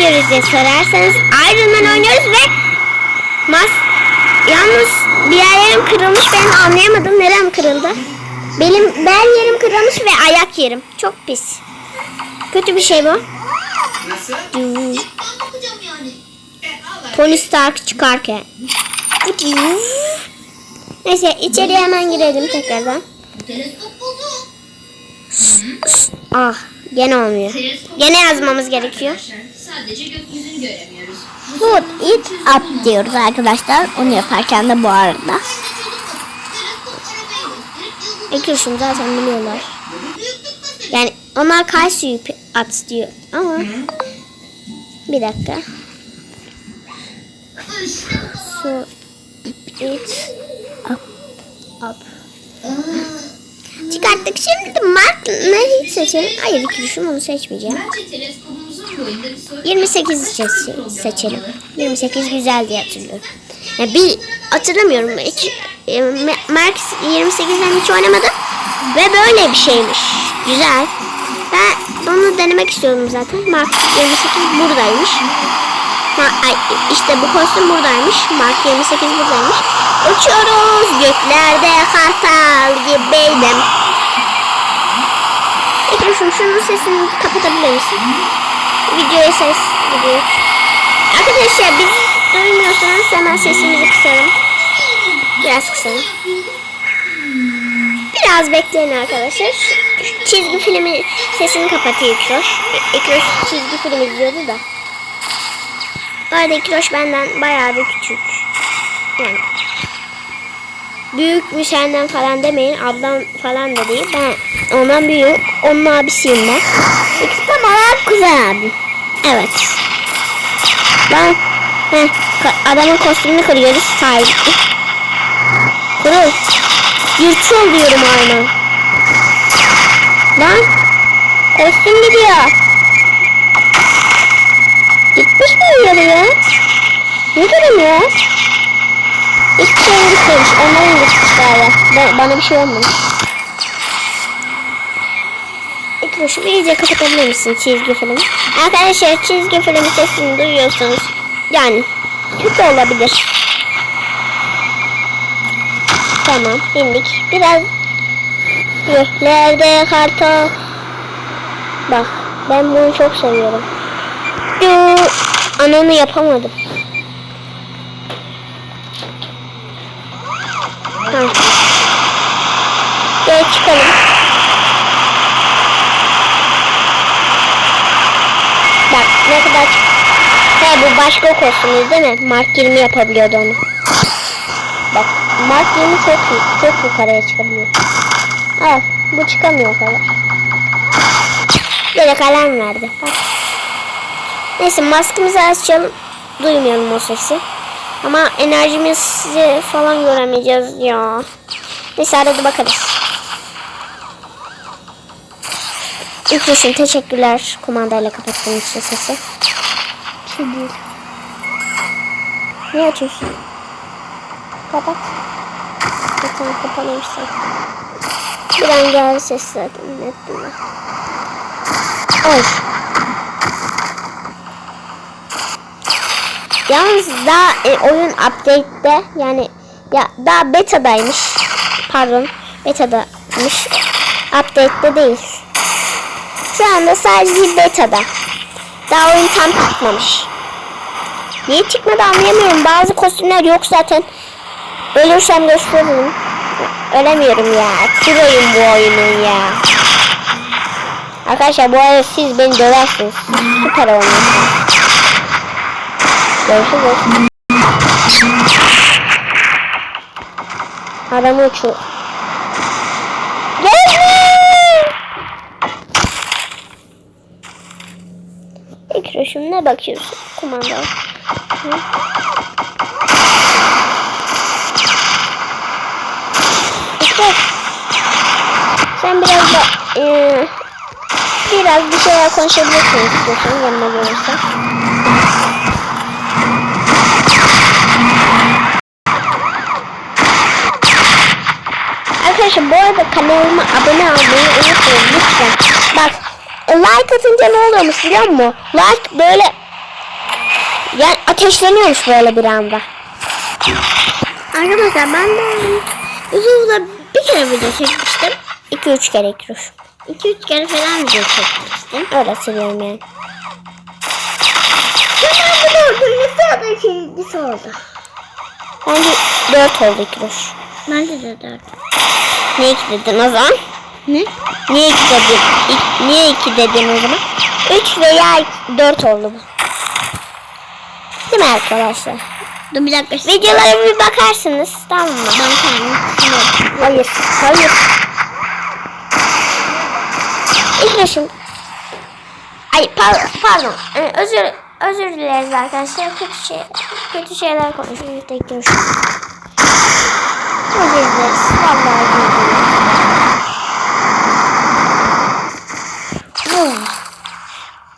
yapıyoruz diye sorarsanız Iron Man oynuyoruz ve mas yalnız bir yerlerim kırılmış ben anlayamadım nerem kırıldı. Benim bel yerim kırılmış ve ayak yerim. Çok pis. Kötü bir şey bu. Nasıl? Tony Stark çıkarken. Neyse içeriye hemen girelim tekrardan. Ah gene olmuyor. Gene yazmamız gerekiyor. Sadece gökyüzünü göremiyoruz. Put it up diyoruz arkadaşlar. Onu yaparken de bu arada. Yıldız Ekroşum zaten biliyorlar. Yani onlar kalsiyum at diyor ama bir dakika. So it up up. Çıkarttık. Şimdi Mark neyi seçelim? Hayır Ekroşum onu seçmeyeceğim. Bence teleskopumuzun boyunda bir sorun 28 seç- seçelim. 28 güzel diye hatırlıyorum. Ya bir hatırlamıyorum. Hiç, e, Ma- Mark 28'den hiç oynamadım. Ve böyle bir şeymiş. Güzel. Ben bunu denemek istiyordum zaten. Mark 28 buradaymış. Ma- ay, işte bu kostüm buradaymış. Mark 28 buradaymış. Uçuyoruz göklerde kartal gibiydim. İkroşum şunun sesini kapatabilir misin? Videoya ses gidiyor. Arkadaşlar biz duymuyorsanız hemen sesimizi kısalım. Biraz kısalım. Biraz bekleyin arkadaşlar. Çizgi filmi sesini kapatıyor İkroş. İkroş çizgi film izliyordu da. Bu arada İkroş benden bayağı bir küçük. Yani. Büyük mü senden falan demeyin. Ablam falan da değil. Ben ondan büyüğüm. Onun abisiyim ben. İkisi tam olarak kuzen abim. Evet. Ben heh, adamın kostümünü kırıyoruz sahibi. Kırıl. Yırtıl diyorum aynen. Lan. Kostüm gidiyor. Gitmiş mi yarıya? Ne durum ya? Hiçbir şey gitmemiş. Onların gitmiş galiba. Ben, bana bir şey olmamış. İkroş'um iyice kapatabilir misin çizgi film? Arkadaşlar çizgi film sesini duyuyorsanız yani kötü olabilir. Tamam indik. Biraz göklerde kartal. Bak ben bunu çok seviyorum. Yoo, Ananı yapamadım. Ha. Gel çıkalım. Bak ne kadar He bu başka kostümü değil mi? Mark 20 yapabiliyordu onu. Bak Mark 20 çok iyi. Çok yukarıya çıkabiliyor. Al bu çıkamıyor o kadar. Direkt alarm verdi. Bak. Neyse maskemizi açalım. Duymayalım o sesi. Ama enerjimizi falan göremeyeceğiz ya. Neyse arada bakarız. İlk teşekkürler kumandayla kapattığın için sesi. Bir şey değil. Niye açıyorsun? Kapat. Zaten zaten. Bir an geldi ses zaten. Ben. Oy. Yalnız daha e, oyun update'de yani ya daha beta'daymış. Pardon, beta'daymış. Update'de değil. Şu anda sadece beta'da. Daha oyun tam çıkmamış. Niye çıkmadı anlayamıyorum. Bazı kostümler yok zaten. Ölürsem gösteririm. Ölemiyorum ya. Proyum bu oyunun ya. Arkadaşlar bu arada siz beni döversiniz. Süper oynuyorsunuz. Görüşürüz. Adamı uçuyor. Ekroşum ne bakıyorsun kumanda? Ekroş. Sen biraz da eee, biraz bir şeyler konuşabilirsin istiyorsan yanıma gelirsen. Arkadaşlar bu arada kanalıma abone olmayı unutmayın lütfen. Bak like atınca ne oluyormuş biliyor musun? Like böyle Yani ateşleniyormuş böyle bir anda. Arkadaşlar ben de YouTube'da bir kere video çekmiştim. 2-3 kere ekliyorum. 2-3 kere falan video çekmiştim. Öyle seviyorum yani. Hemen bu öldüğünde sıradaki ilgisi oldu. Bence 4 oldu kiloş. Bence de 4. Niye 2 dedin o zaman? Ne? Niye 2 dedin? İ- Niye 2 dedin o zaman? 3 veya 4 oldu bu. Değil mi arkadaşlar? Dur bir dakika. Videolara bir bakarsınız tamam mı? Ben kendim. Hayır, hayır. İlk Ay par- pardon. Ee, özür özür dileriz arkadaşlar. Kötü şey kötü şeyler konuşuyoruz. Tek görüşürüz. Özür dileriz. Vallahi. Hmm.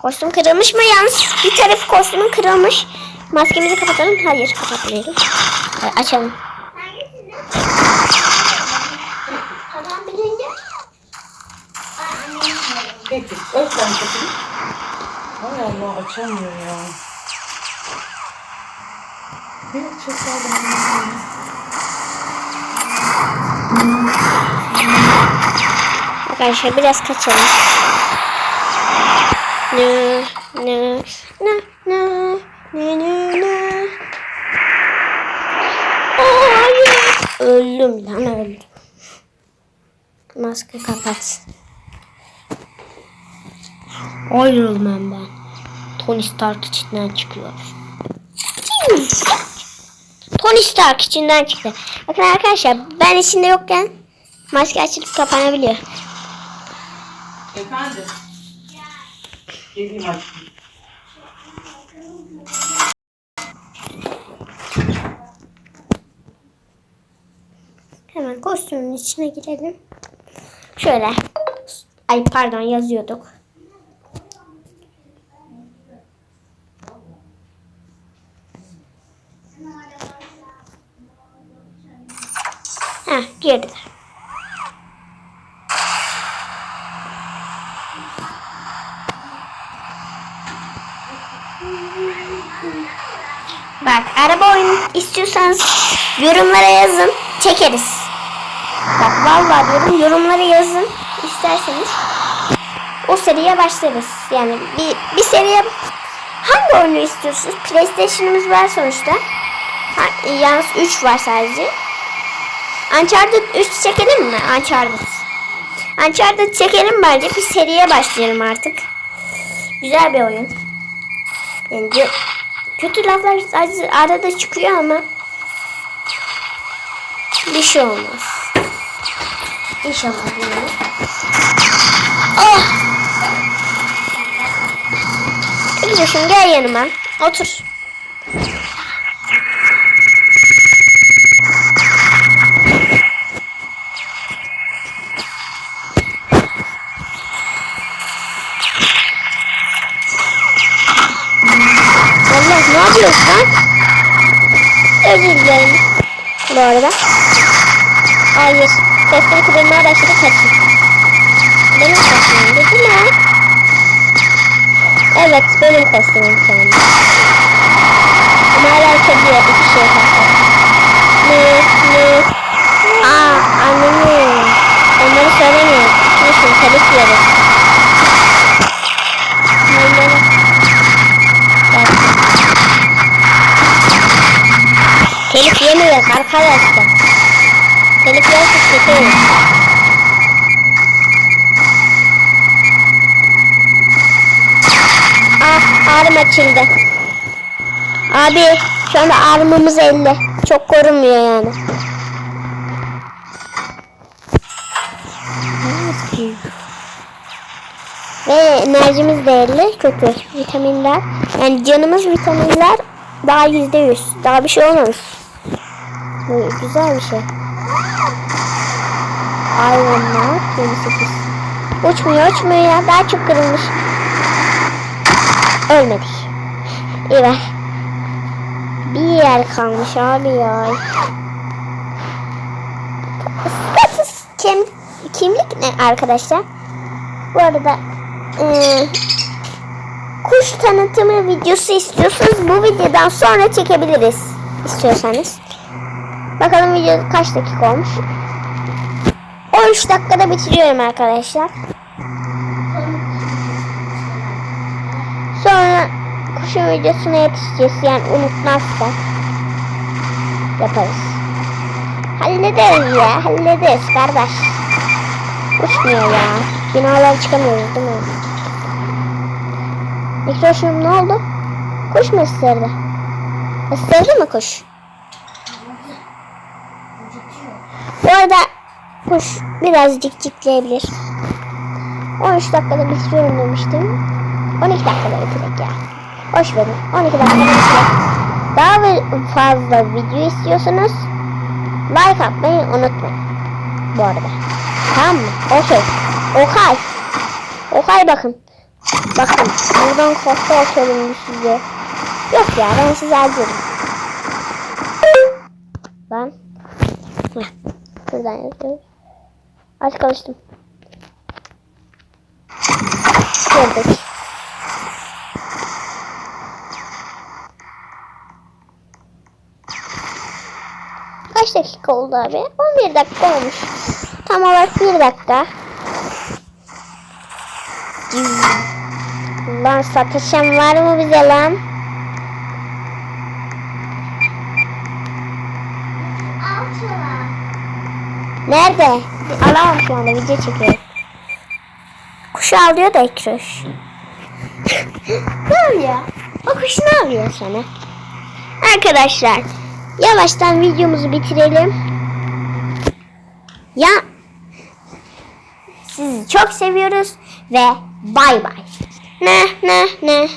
Kostüm kırılmış mı? Yalnız bir tarafı kostümün kırılmış. Maskemizi kapatalım. Hayır kapatmayalım. Açalım. Peki. Öp sen kapıyı. Hay Allah açamıyor ya. Bir çekelim. Arkadaşlar biraz kaçalım. Ne ne ne ne ne ne ne. Aa, Hayır. Öldüm lan öldüm. Maske kapat. Man ben. Tony Stark içinden çıkıyor. Tony Stark içinden çıktı. Bakın arkadaşlar ben içinde yokken maske açılıp kapanabiliyor. Efendim. Geleyim aşkım. Hemen kostümün içine girelim. Şöyle. Ay pardon yazıyorduk. Heh girdi. Bak araba oyunu istiyorsanız yorumlara yazın. Çekeriz. Bak vallahi diyorum yorumlara yazın isterseniz. O seriye başlarız. Yani bir, bir seriye hangi oyunu istiyorsunuz? PlayStation'ımız var sonuçta. Ha, yalnız 3 var sadece. Uncharted 3 çekelim mi? Uncharted. Uncharted çekelim bence. Bir seriye başlayalım artık. Güzel bir oyun. Bence kötü laflar arada çıkıyor ama bir şey olmaz. İnşallah yani. Oh! Gidiyorsun gel yanıma. Otur. Lan? Özür dilerim. Bu arada. Hayır. Kostüm kırılmaya başladı kaçın. Benim kostümüm değil mi? Evet benim kostümüm anda. Ama hala kediye iki şey yapar. Ne? Ne? Aa annemin. Onları söylemiyorum. Şimdi telif yeriz. Arkadaşlar. Yerse çekelim. Ah ağrım açıldı. Abi şu anda ağrımımız 50. Çok korunmuyor yani. Ve enerjimiz de 50. Kötü. Vitaminler. Yani canımız vitaminler daha %100. Daha bir şey olmamış. Bu güzel bir şey. Hayvanlar 28. Uçmuyor uçmuyor ya. Daha çok kırılmış. Ölmedik. İyi. Bir yer kalmış abi ya. Status kim, kimlik ne arkadaşlar? Bu arada eee, kuş tanıtımı videosu istiyorsanız bu videodan sonra çekebiliriz. İstiyorsanız. Bakalım video kaç dakika olmuş. 13 dakikada bitiriyorum arkadaşlar. Sonra kuşun videosuna yetişeceğiz. Yani unutmazsak yaparız. Hallederiz ya. Hallederiz kardeş. Uçmuyor ya. Binalara çıkamıyoruz değil mi? Mikroşum ne oldu? Kuş mu ısırdı? Isırdı mı kuş? Bu arada kuş birazcık cikleyebilir. 13 dakikada bitiriyorum demiştim. 12 dakikada bitirek ya. Boş verin. 12 dakikada bitirek. Daha fazla video istiyorsanız like atmayı unutmayın. Bu arada. Tamam mı? Okey. Okay. Okay bakın. Bakın. Buradan kafa atalım size. Yok ya ben size acırım. Lan. Heh. Buradan yazıyoruz. Aç çalıştım. Gördük. Kaç dakika oldu abi? 11 dakika olmuş. Tam olarak 1 dakika. Lan satışım var mı bize lan? Nerede? Alamam şu anda video çekiyorum. Kuşu alıyor da ekroş. ne oluyor? O kuş ne yapıyor sana? Arkadaşlar yavaştan videomuzu bitirelim. Ya sizi çok seviyoruz ve bay bay. Ne ne ne